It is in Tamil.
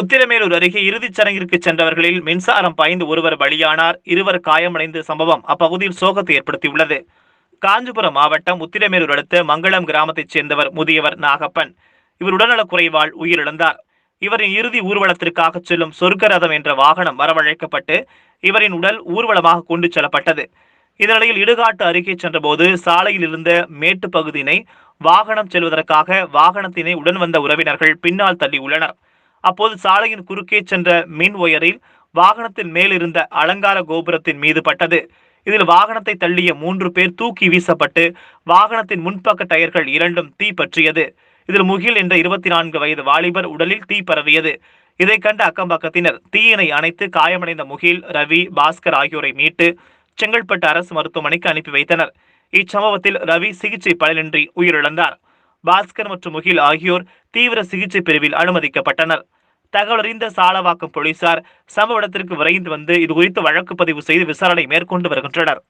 உத்திரமேலூர் அருகே இறுதிச் சடங்கிற்கு சென்றவர்களில் மின்சாரம் பாய்ந்து ஒருவர் பலியானார். இருவர் காயமடைந்த சம்பவம் அப்பகுதியில் சோகத்தை ஏற்படுத்தியுள்ளது. காஞ்சிபுரம் மாவட்டம் உத்திரமேலூர் அடுத்த மங்களம் கிராமத்தைச் சேர்ந்தவர் முதியவர் நாகப்பன். இவர் உடல்நலக்குறைவால் உயிரிழந்தார். இவரின் இறுதி ஊர்வலத்திற்காக செல்லும் சொர்க்க ரதம் என்ற வாகனம் வரவழைக்கப்பட்டு இவரின் உடல் ஊர்வலமாக கொண்டு செல்லப்பட்டது. இதனிடையில் இடுகாட்டு அருகே சென்றபோது சாலையில் இருந்த மேட்டு பகுதியினை வாகனம் செல்வதற்காக வாகனத்தினை உடன் வந்த உறவினர்கள் பின்னால் தள்ளியுள்ளனர். அப்போது சாலையின் குறுக்கே சென்ற மின் ஒயரில் வாகனத்தின் மேலிருந்த அலங்கார கோபுரத்தின் மீது பட்டது. இதில் வாகனத்தை தள்ளிய மூன்று பேர் தூக்கி வீசப்பட்டு வாகனத்தின் முன்பக்க டயர்கள் இரண்டும் தீ பற்றியது. இதில் முகில் என்ற இருபத்தி நான்கு வயது வாலிபர் உடலில் தீ பரவியது. இதை கண்ட அக்கம்பக்கத்தினர் தீயினை அணைத்து காயமடைந்த முகில் ரவி பாஸ்கர் ஆகியோரை மீட்டு செங்கல்பட்டு அரசு மருத்துவமனைக்கு அனுப்பி வைத்தனர். இச்சம்பவத்தில் ரவி சிகிச்சை பலனின்றி உயிரிழந்தார். பாஸ்கர் மற்றும் முகில் ஆகியோர் தீவிர சிகிச்சை பிரிவில் அனுமதிக்கப்பட்டனர். தகவல் அறிந்த சாலவாக்கம் போலீசார் சம்பவ இடத்திற்கு விரைந்து வந்து இது குறித்து வழக்கு பதிவு செய்து விசாரணை மேற்கொண்டு வருகின்றனர்.